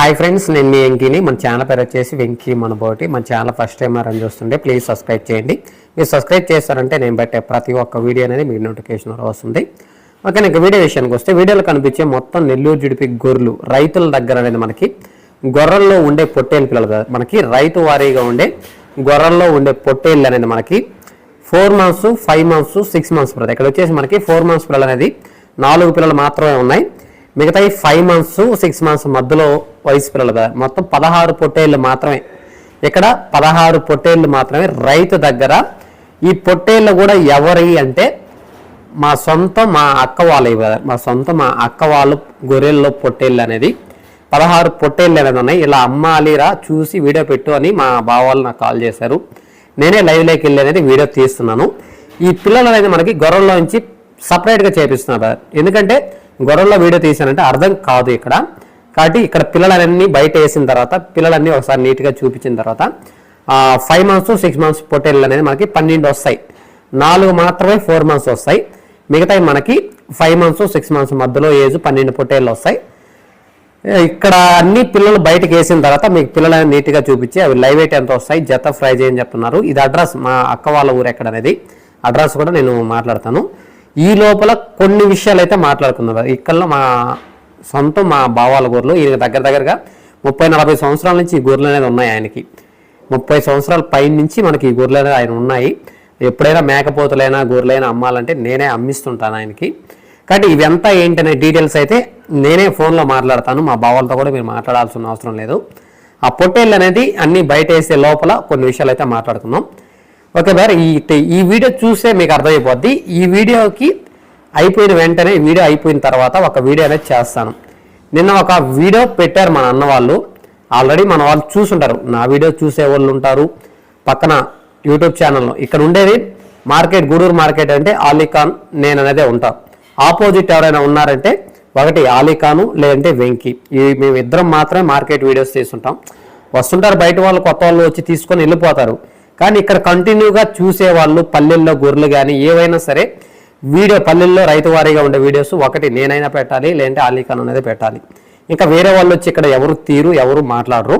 Hi friends నేను మీ వెంకీని. మన channel పేరు వచ్చేసి వెంకీ మనబోటి. మన ఛానల్ ఫస్ట్ టైం అని చూస్తుంటే ప్లీజ్ సబ్స్క్రైబ్ చేయండి. మీరు సబ్స్క్రైబ్ చేస్తారంటే నేను పెట్టే ప్రతి ఒక్క వీడియో అనేది మీకు నోటిఫికేషన్ వస్తుంది. ఓకే ఇంకా వీడియో విషయానికి వస్తే వీడియోలో కనిపించే మొత్తం నెల్లూరు జుడిపి గొర్రెలు రైతుల దగ్గర అనేది మనకి గొర్రెల్లో ఉండే పొట్టేలు పిల్లలు మనకి రైతు వారీగా ఉండే గొర్రెల్లో ఉండే పొట్టేళ్ళు అనేది మనకి four months five months six months పిల్లలు. ఇక్కడ వచ్చేసి మనకి ఫోర్ మంత్స్ పిల్లలు అనేది నాలుగు పిల్లలు మాత్రమే ఉన్నాయి. మిగతా ఫైవ్ మంత్స్ సిక్స్ మంత్స్ మధ్యలో వయసు పిల్లలు మొత్తం పదహారు పొట్టేళ్ళు మాత్రమే. ఇక్కడ పదహారు పొట్టేళ్ళు మాత్రమే రైతు దగ్గర. ఈ పొట్టేళ్ళు కూడా ఎవరి అంటే మా సొంత మా అక్క వాళ్ళవి కదా. మా సొంత మా అక్క వాళ్ళు గొర్రెల్లో పొట్టేళ్ళు అనేది. పదహారు పొట్టేళ్ళు అనేది ఉన్నాయి. ఇలా అమ్మాలిరా చూసి వీడియో పెట్టు అని మా బావ వాళ్ళు నాకు కాల్ చేశారు. నేనే లైవ్లోకి వెళ్ళి అనేది వీడియో తీస్తున్నాను. ఈ పిల్లలు అనేది మనకి గొర్రెల్లో నుంచి సపరేట్గా చేపిస్తున్నారు. ఎందుకంటే గొర్రెల్లో వీడియో తీసానంటే అర్థం కాదు ఇక్కడ. కాబట్టి ఇక్కడ పిల్లలన్నీ బయట వేసిన తర్వాత పిల్లలన్నీ ఒకసారి నీట్గా చూపించిన తర్వాత ఫైవ్ మంత్స్ సిక్స్ మంత్స్ పొట్టేళ్ళు అనేది మనకి పన్నెండు వస్తాయి. నాలుగు మాత్రమే ఫోర్ మంత్స్ వస్తాయి. మిగతాయి మనకి ఫైవ్ మంత్స్ సిక్స్ మంత్స్ మధ్యలో ఏజ్ పన్నెండు పొట్టేళ్ళు వస్తాయి. ఇక్కడ అన్ని పిల్లలు బయటకు వేసిన తర్వాత మీకు పిల్లలని నీట్గా చూపించి అవి లైవ్ ఎయిట్ ఎంత వస్తాయి? జత ఫ్రై అని చెప్తున్నారు? ఇది అడ్రస్ మా అక్క వాళ్ళ ఊరు ఎక్కడ అనేది. అడ్రస్ కూడా నేను మాట్లాడతాను. ఈ లోపల కొన్ని విషయాలు అయితే మాట్లాడుకున్నారు ఇక్కడ మా సొంతం మా బావాల గొర్రెలు ఈయన దగ్గర దగ్గరగా ముప్పై నలభై సంవత్సరాల నుంచి ఈ గొర్రెలు అనేది ఉన్నాయి ఆయనకి. ముప్పై సంవత్సరాల పై నుంచి మనకి ఈ గొర్రెలు అనేది ఆయన ఉన్నాయి. ఎప్పుడైనా మేకపోతులైనా గొర్రెలైనా అమ్మాలంటే నేనే అమ్మిస్తుంటాను ఆయనకి. కాబట్టి ఇవంతా ఏంటనే డీటెయిల్స్ అయితే నేనే ఫోన్లో మాట్లాడతాను. మా బావాలతో కూడా మీరు మాట్లాడాల్సిన అవసరం లేదు. ఆ పొట్టేళ్ళు అనేది అన్ని బయట వేసే లోపల కొన్ని విషయాలు అయితే మాట్లాడుకుందాం. ఓకే బార్ ఈ ఈ వీడియో చూస్తే మీకు అర్థమైపోద్ది. ఈ వీడియోకి అయిపోయిన వెంటనే వీడియో అయిపోయిన తర్వాత ఒక వీడియో అనేది చేస్తాను. నిన్న ఒక వీడియో పెట్టారు మన అన్న వాళ్ళు. ఆల్రెడీ మన వాళ్ళు చూసుంటారు. నా వీడియో చూసే వాళ్ళు ఉంటారు. పక్కన యూట్యూబ్ ఛానల్లో ఇక్కడ ఉండేది మార్కెట్ గూడూరు మార్కెట్ అంటే ఆలీఖాన్ నేను అనేదే ఉంటాను ఆపోజిట్ ఎవరైనా ఉన్నారంటే ఒకటి ఆలీఖాను లేదంటే వెంకీ. ఇవి మేము ఇద్దరం మాత్రమే మార్కెట్ వీడియోస్ తీసుంటాం వస్తుంటారు బయట వాళ్ళు కొత్త వాళ్ళు వచ్చి తీసుకొని వెళ్ళిపోతారు. కానీ ఇక్కడ కంటిన్యూగా చూసేవాళ్ళు పల్లెల్లో గొర్రెలు కానీ ఏవైనా సరే వీడియో పల్లెల్లో రైతు వారీగా ఉండే వీడియోస్ ఒకటి నేనైనా పెట్టాలి లేదంటే ఆలీఖాన్ అనేది పెట్టాలి. ఇంకా వేరే వాళ్ళు వచ్చి ఇక్కడ ఎవరు తీరు ఎవరు మాట్లాడరు.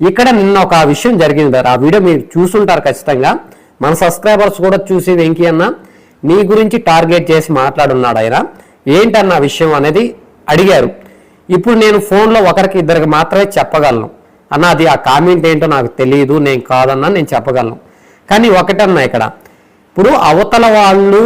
ఇక్కడ నిన్న ఒక విషయం జరిగింది ఆ వీడియో మీరు చూసుంటారు ఖచ్చితంగా. మన సబ్స్క్రైబర్స్ కూడా చూసి వెంకీ అన్న నీ గురించి టార్గెట్ చేసి మాట్లాడున్నాడు ఆయన. ఏంటన్న విషయం అనేది అడిగారు. ఇప్పుడు నేను ఫోన్లో ఒకరికి ఇద్దరికి మాత్రమే చెప్పగలను. అన్న అది ఆ కామెంట్ ఏంటో నాకు తెలియదు నేను కాదన్నా నేను చెప్పగలను. కానీ ఒకటన్నా ఇక్కడ. ఇప్పుడు అవతల వాళ్ళు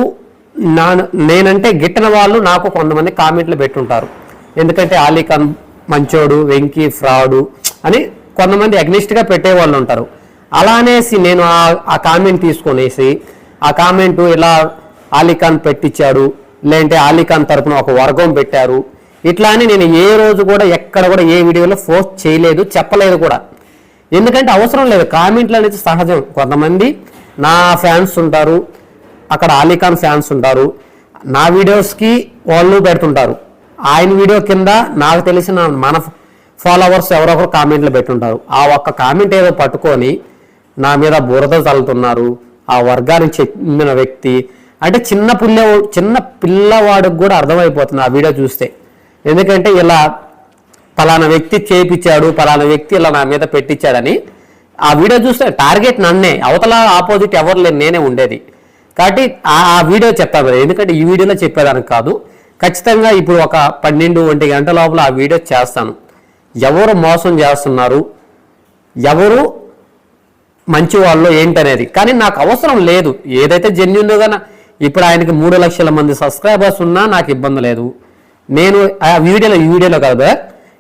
నా నేనంటే గిట్టన వాళ్ళు నాకు కొంతమంది కామెంట్లు పెట్టుంటారు. ఎందుకంటే ఆలీఖాన్ మంచోడు వెంకీ ఫ్రాడు అని కొంతమంది అగ్నిస్ట్గా పెట్టేవాళ్ళు ఉంటారు. అలా అనేసి నేను ఆ- ఆ కామెంట్ తీసుకొనేసి ఆ కామెంట్ ఇలా ఆలీఖాన్ పెట్టించాడు లేదంటే ఆలీఖాన్ తరపున ఒక వర్గం పెట్టారు. ఇట్లా అని నేను ఏ రోజు కూడా ఎక్కడ కూడా ఏ వీడియోలో పోస్ట్ చేయలేదు చెప్పలేదు కూడా. ఎందుకంటే అవసరం లేదు కామెంట్లు అనేది సహజం. కొంతమంది నా ఫ్యాన్స్ ఉంటారు అక్కడ ఆలీఖాన్ ఫ్యాన్స్ ఉంటారు. నా వీడియోస్కి వాళ్ళు పెడుతుంటారు. ఆయన వీడియో కింద నాకు తెలిసిన మన ఫాలోవర్స్ ఎవరొకరు కామెంట్లు పెట్టుంటారు. ఆ ఒక్క కామెంట్ ఏదో పట్టుకొని నా మీద బురద చల్లుతున్నారు. ఆ వర్గానికి చెందిన వ్యక్తి. అంటే చిన్న పిల్ల చిన్న పిల్లవాడికి కూడా అర్థమైపోతుంది ఆ వీడియో చూస్తే. ఎందుకంటే ఇలా పలానా వ్యక్తి చేపించాడు పలానా వ్యక్తి ఇలా నా మీద పెట్టించాడని ఆ వీడియో చూస్తే టార్గెట్ నన్నే. అవతల ఆపోజిట్ ఎవరు లేని నేనే ఉండేది. కాబట్టి ఆ వీడియో చెప్పాను ఎందుకంటే ఈ వీడియోలో చెప్పేదానికి కాదు. ఖచ్చితంగా ఇప్పుడు ఒక పన్నెండు ఒంటి గంట లోపల ఆ వీడియో చేస్తాను. ఎవరు మోసం చేస్తున్నారు? ఎవరు మంచి వాళ్ళు ఏంటనేది. కానీ నాకు అవసరం లేదు. ఏదైతే జెన్యున్గా కానీ ఇప్పుడు ఆయనకి మూడు లక్షల మంది సబ్స్క్రైబర్స్ ఉన్నా నాకు ఇబ్బంది లేదు. నేను ఆ వీడియోలో ఈ వీడియోలో కదా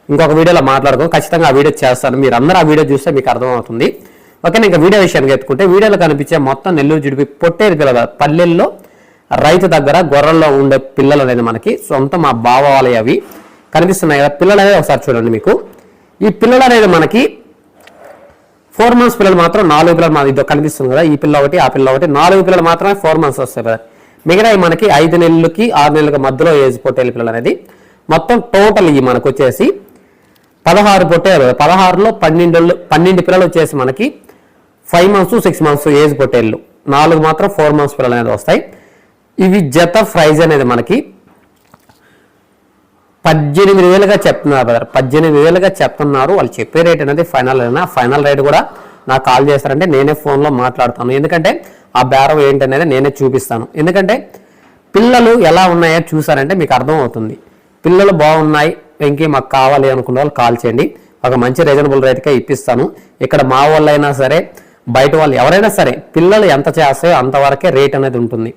ఇంకొక వీడియోలో మాట్లాడుకో ఖచ్చితంగా ఆ వీడియో చేస్తాను. మీరు అందరూ ఆ వీడియో చూస్తే మీకు అర్థమవుతుంది. ఓకే ఇంకా వీడియో విషయానికి ఎత్తుకుంటే వీడియోలో కనిపించే మొత్తం నెల్లూరు జుడిపి పొట్టేరు పిల్లల పల్లెల్లో రైతు దగ్గర గొర్రెల్లో ఉండే పిల్లలు అనేది మనకి సొంత మా భావాలే అవి కనిపిస్తున్నాయి కదా. పిల్లలు అనేది ఒకసారి చూడండి మీకు. ఈ పిల్లలు అనేది మనకి ఫోర్ మంత్స్ పిల్లలు మాత్రం నాలుగు పిల్లలు మాది ఇదో కనిపిస్తుంది కదా ఈ పిల్ల ఒకటి ఆ పిల్ల ఒకటి నాలుగు పిల్లలు మాత్రమే ఫోర్ మంత్స్ వస్తాయి కదా. మిగతా మనకి ఐదు నెలలకి ఆరు నెలలకి మధ్యలో ఏజ్ పొట్టేలు పిల్లలు అనేది మొత్తం టోటల్ ఇవి మనకు వచ్చేసి పదహారు పొట్టేలు పదహారులో పన్నెండు పన్నెండు పిల్లలు వచ్చేసి మనకి five months six months age పొట్టేళ్ళు. నాలుగు మాత్రం ఫోర్ మంత్స్ పిల్లలు అనేది వస్తాయి. ఇవి జత ప్రైజ్ అనేది మనకి పద్దెనిమిది వేలుగా చెప్తున్నారు బ్రదర్ పద్దెనిమిది వేలుగా చెప్తున్నారు. వాళ్ళు చెప్పే రేట్ అనేది ఫైనల్ అయినా ఫైనల్ రేట్ కూడా నాకు కాల్ చేస్తారంటే నేనే ఫోన్లో మాట్లాడతాను. ఎందుకంటే ఆ బేరం ఏంటనేది నేనే చూపిస్తాను. ఎందుకంటే పిల్లలు ఎలా ఉన్నాయో చూసారంటే మీకు అర్థం అవుతుంది పిల్లలు బాగున్నాయి వెంకీ మాకు కావాలి అనుకున్న వాళ్ళు కాల్ చేయండి. ఒక మంచి రీజనబుల్ రేట్కే ఇప్పిస్తాను. ఇక్కడ మా వాళ్ళైనా సరే బయట వాళ్ళు ఎవరైనా సరే పిల్లలు ఎంత చేస్తాయో అంతవరకే రేట్ అనేది ఉంటుంది.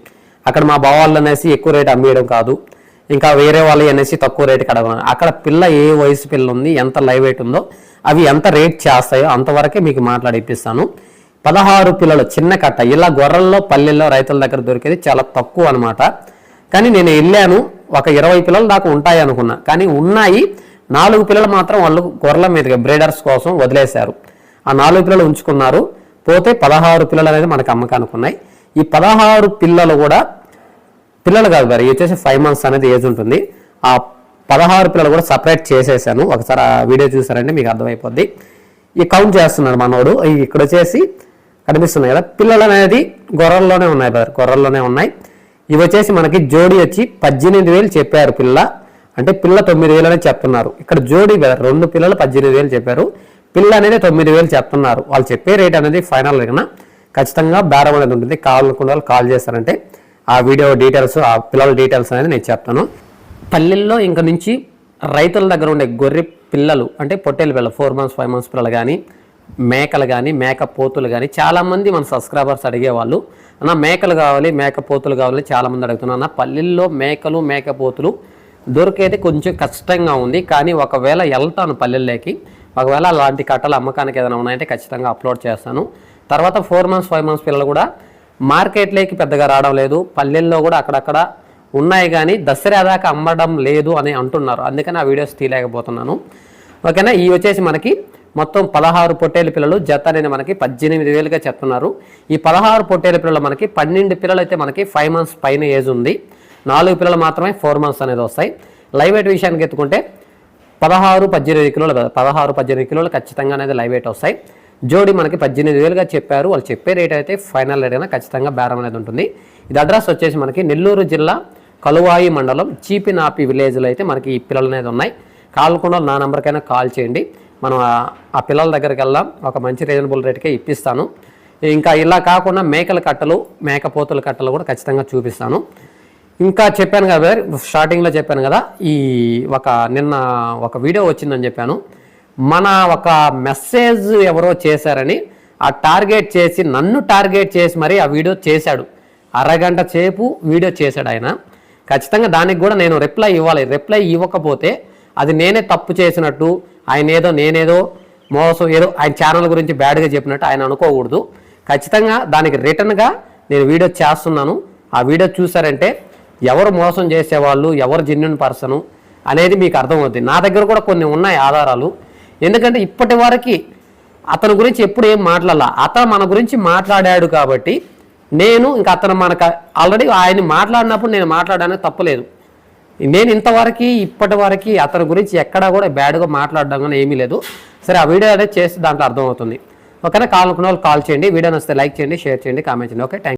అక్కడ మా బావాళ్ళు అనేసి ఎక్కువ రేట్ అమ్మేయడం కాదు. ఇంకా వేరే వాళ్ళు అనేసి తక్కువ రేటుకి అడగడం. అక్కడ పిల్ల ఏ వయసు పిల్ల ఉంది ఎంత లైవ్ వెయిట్ ఉందో అవి ఎంత రేట్ చేస్తాయో అంతవరకే మీకు మాట్లాడి ఇప్పిస్తాను. పదహారు పిల్లలు చిన్న కట్ట. ఇలా గొర్రెల్లో పల్లెల్లో రైతుల దగ్గర దొరికేది చాలా తక్కువ అనమాట కానీ నేను వెళ్ళాను ఒక ఇరవై పిల్లలు నాకు ఉంటాయి అనుకున్నా. కానీ ఉన్నాయి నాలుగు పిల్లలు మాత్రం వాళ్ళు గొర్రెల మీదుగా బ్రీడర్స్ కోసం వదిలేశారు. ఆ నాలుగు పిల్లలు ఉంచుకున్నారు. పోతే పదహారు పిల్లలు అనేది మనకు అమ్మకానికి ఉన్నాయి ఈ పదహారు పిల్లలు కూడా పిల్లలు కాదు మరి వచ్చేసి ఫైవ్ మంత్స్ అనేది ఏజ్ ఉంటుంది. ఆ పదహారు పిల్లలు కూడా సపరేట్ చేసేసాను. ఒకసారి ఆ వీడియో చూసారంటే మీకు అర్థమైపోద్ది. ఈ కౌంట్ చేస్తున్నాడు మనోడు. ఇక్కడ వచ్చేసి కనిపిస్తున్నాయి కదా పిల్లలు అనేది గొర్రెల్లోనే ఉన్నాయి బ్రదర్ గొర్రెల్లోనే ఉన్నాయి. ఇవి వచ్చేసి మనకి జోడి వచ్చి పద్దెనిమిది వేలు చెప్పారు పిల్ల. అంటే పిల్ల తొమ్మిది వేలు అనేది చెప్తున్నారు. ఇక్కడ జోడి బ్రదర్ రెండు పిల్లలు పద్దెనిమిది వేలు చెప్పారు. పిల్ల అనేది తొమ్మిది వేలు చెప్తున్నారు. వాళ్ళు చెప్పే రేట్ అనేది ఫైనల్ కన్నా ఖచ్చితంగా బేరం అనేది ఉంటుంది. కావాలనుకున్న వాళ్ళు కాల్ చేస్తారంటే ఆ వీడియో డీటెయిల్స్ ఆ పిల్లల డీటెయిల్స్ అనేది నేను చెప్తాను. పల్లెల్లో ఇంక నుంచి రైతుల దగ్గర ఉండే గొర్రె పిల్లలు అంటే పొట్టేలు పిల్లలు ఫోర్ మంత్స్ ఫైవ్ మంత్స్ పిల్లలు కానీ మేకలు కానీ మేక పోతులు కానీ చాలామంది మన సబ్స్క్రైబర్స్ అడిగేవాళ్ళు అన్న మేకలు కావాలి మేక పోతులు కావాలి చాలామంది అడుగుతున్నారు. అన్న పల్లెల్లో మేకలు మేక పోతులు దొరికేది కొంచెం కష్టంగా ఉంది. కానీ ఒకవేళ వెళ్తాను పల్లెల్లోకి ఒకవేళ అలాంటి కట్టలు అమ్మకానికి ఏదైనా ఉన్నాయంటే ఖచ్చితంగా అప్లోడ్ చేస్తాను. తర్వాత ఫోర్ మంత్స్ ఫైవ్ మంత్స్ పిల్లలు కూడా మార్కెట్లోకి పెద్దగా రావడం లేదు. పల్లెల్లో కూడా అక్కడక్కడ ఉన్నాయి కానీ దసరా దాకా అమ్మడం లేదు అని అంటున్నారు. అందుకని ఆ వీడియోస్ తీయలేకపోతున్నాను. ఓకేనా? ఈ వచ్చేసి మనకి మొత్తం పదహారు పొట్టేలు పిల్లలు జత అనేది మనకి పద్దెనిమిది వేలుగా చెప్తున్నారు. ఈ పదహారు పొట్టేలు పిల్లలు మనకి పన్నెండు పిల్లలు అయితే మనకి ఫైవ్ మంత్స్ పైన ఏజ్ ఉంది. నాలుగు పిల్లలు మాత్రమే ఫోర్ మంత్స్ అనేది వస్తాయి. లైవ్ ఎయిట్ విషయానికి ఎత్తుకుంటే పదహారు పద్దెనిమిది కిలోలు పదహారు పద్దెనిమిది కిలోలు ఖచ్చితంగా అనేది లైవ్ వెయిట్ వస్తాయి. జోడి మనకి పద్దెనిమిది వేలుగా చెప్పారు. వాళ్ళు చెప్పే రేట్ అయితే ఫైనల్ రేట్ అయినా ఖచ్చితంగా బేరం అనేది ఉంటుంది. ఇది అడ్రస్ వచ్చేసి మనకి నెల్లూరు జిల్లా కలువాయి మండలం చీపినాపి విలేజ్లో అయితే మనకి ఈ పిల్లలు అనేది ఉన్నాయి. కాల్కుండా నా నెంబర్కైనా కాల్ చేయండి. మనం ఆ- ఆ పిల్లల దగ్గరికి వెళ్దాం. ఒక మంచి రీజనబుల్ రేట్కే ఇప్పిస్తాను. ఇంకా ఇలా కాకుండా మేకల కట్టలు మేకపోతుల కట్టలు కూడా ఖచ్చితంగా చూపిస్తాను. ఇంకా చెప్పాను కదా స్టార్టింగ్లో చెప్పాను కదా ఈ ఒక నిన్న ఒక వీడియో వచ్చిందని చెప్పాను. మన ఒక మెసేజ్ ఎవరో చేశారని ఆ టార్గెట్ చేసి నన్ను టార్గెట్ చేసి మరి ఆ వీడియో చేశాడు. అరగంట సేపు వీడియో చేశాడు ఆయన. ఖచ్చితంగా దానికి కూడా నేను రిప్లై ఇవ్వాలి. రిప్లై ఇవ్వకపోతే అది నేనే తప్పు చేసినట్టు ఆయన ఏదో నేనేదో మోసం ఏదో ఆయన ఛానల్ గురించి బ్యాడ్గా చెప్పినట్టు ఆయన అనుకోకూడదు. ఖచ్చితంగా దానికి రిటర్న్గా నేను వీడియో చేస్తున్నాను. ఆ వీడియో చూసారంటే ఎవరు మోసం చేసేవాళ్ళు ఎవరు జెన్యున్ పర్సను అనేది మీకు అర్థమవుతుంది నా దగ్గర కూడా కొన్ని ఉన్నాయి ఆధారాలు. ఎందుకంటే ఇప్పటి వరకు అతని గురించి ఎప్పుడు ఏం మాట్లాడాల. అతను మన గురించి మాట్లాడాడు కాబట్టి నేను ఇంకా అతను మనకు ఆల్రెడీ ఆయన మాట్లాడినప్పుడు నేను మాట్లాడడానికి తప్పలేదు. నేను ఇంతవరకు ఇప్పటి వరకు అతని గురించి ఎక్కడా కూడా బ్యాడ్గా మాట్లాడడం కానీ ఏమీ లేదు. సరే ఆ వీడియో అనేది చేస్తే దాంట్లో అర్థమవుతుంది. ఓకేనా? కాల్ అనుకున్న వాళ్ళు కాల్ చేయండి. వీడియో నస్తే లైక్ చేయండి షేర్ చేయండి కామెంట్ చేయండి. Okay thank